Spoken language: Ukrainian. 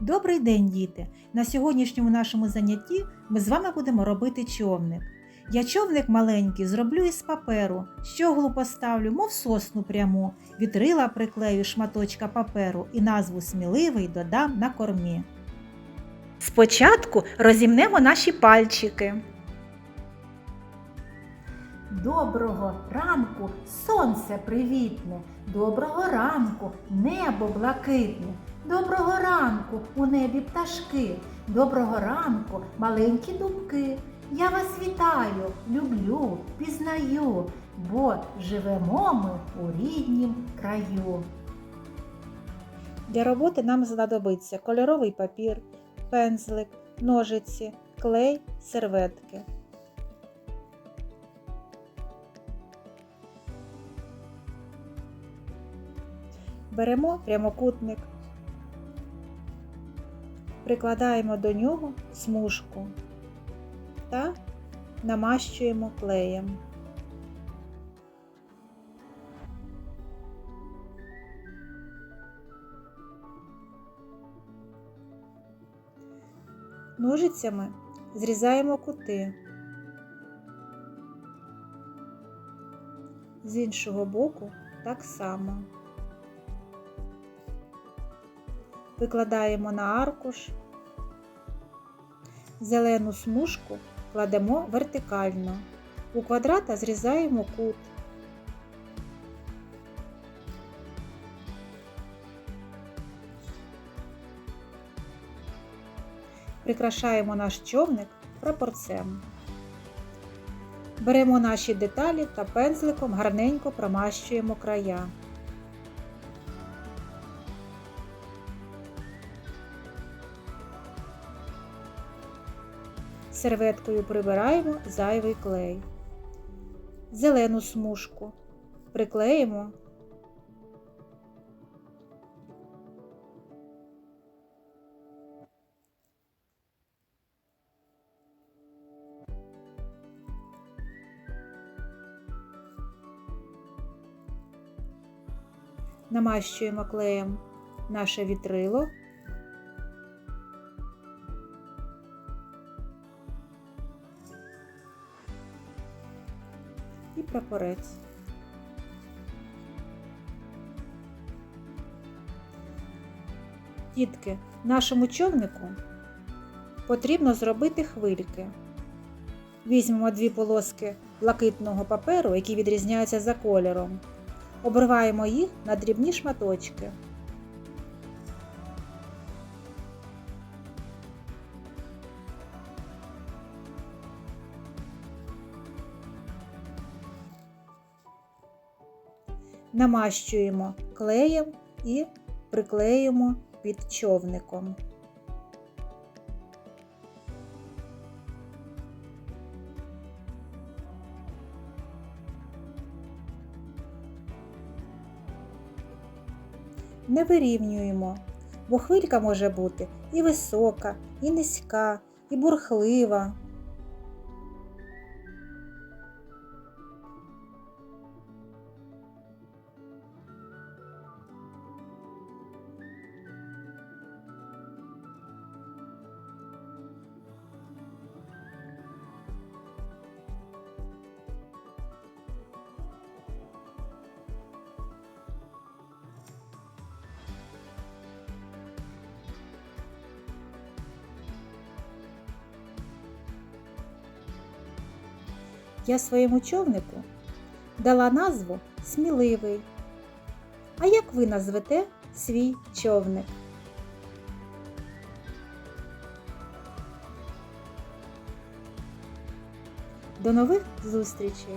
Добрий день, діти! На сьогоднішньому нашому занятті ми з вами будемо робити човник. Я човник маленький зроблю із паперу, щоглу поставлю, мов сосну пряму, вітрила приклею шматочка паперу і назву сміливий додам на кормі. Спочатку розімнемо наші пальчики. Доброго ранку, сонце привітне, доброго ранку, небо блакитне, доброго ранку у небі пташки, доброго ранку, маленькі думки. Я вас вітаю, люблю, пізнаю, бо живемо ми у ріднім краю. Для роботи нам знадобиться кольоровий папір, пензлик, ножиці, клей, серветки. Беремо прямокутник, прикладаємо до нього смужку та намащуємо клеєм. Ножицями зрізаємо кути. З іншого боку так само. Викладаємо на аркуш, зелену смужку кладемо вертикально. У квадрата зрізаємо кут. Прикрашаємо наш човник прапорцем. Беремо наші деталі та пензликом гарненько промащуємо края. Серветкою прибираємо зайвий клей. Зелену смужку приклеїмо. Намащуємо клеєм наше вітрило. І прапорець. Дітки, нашому човнику потрібно зробити хвильки. Візьмемо дві полоски блакитного паперу, які відрізняються за кольором. Обриваємо їх на дрібні шматочки. Намащуємо клеєм і приклеїмо під човником. Не вирівнюємо, бо хвилька може бути і висока, і низька, і бурхлива. Я своєму човнику дала назву Сміливий. А як ви назвете свій човник? До нових зустрічей!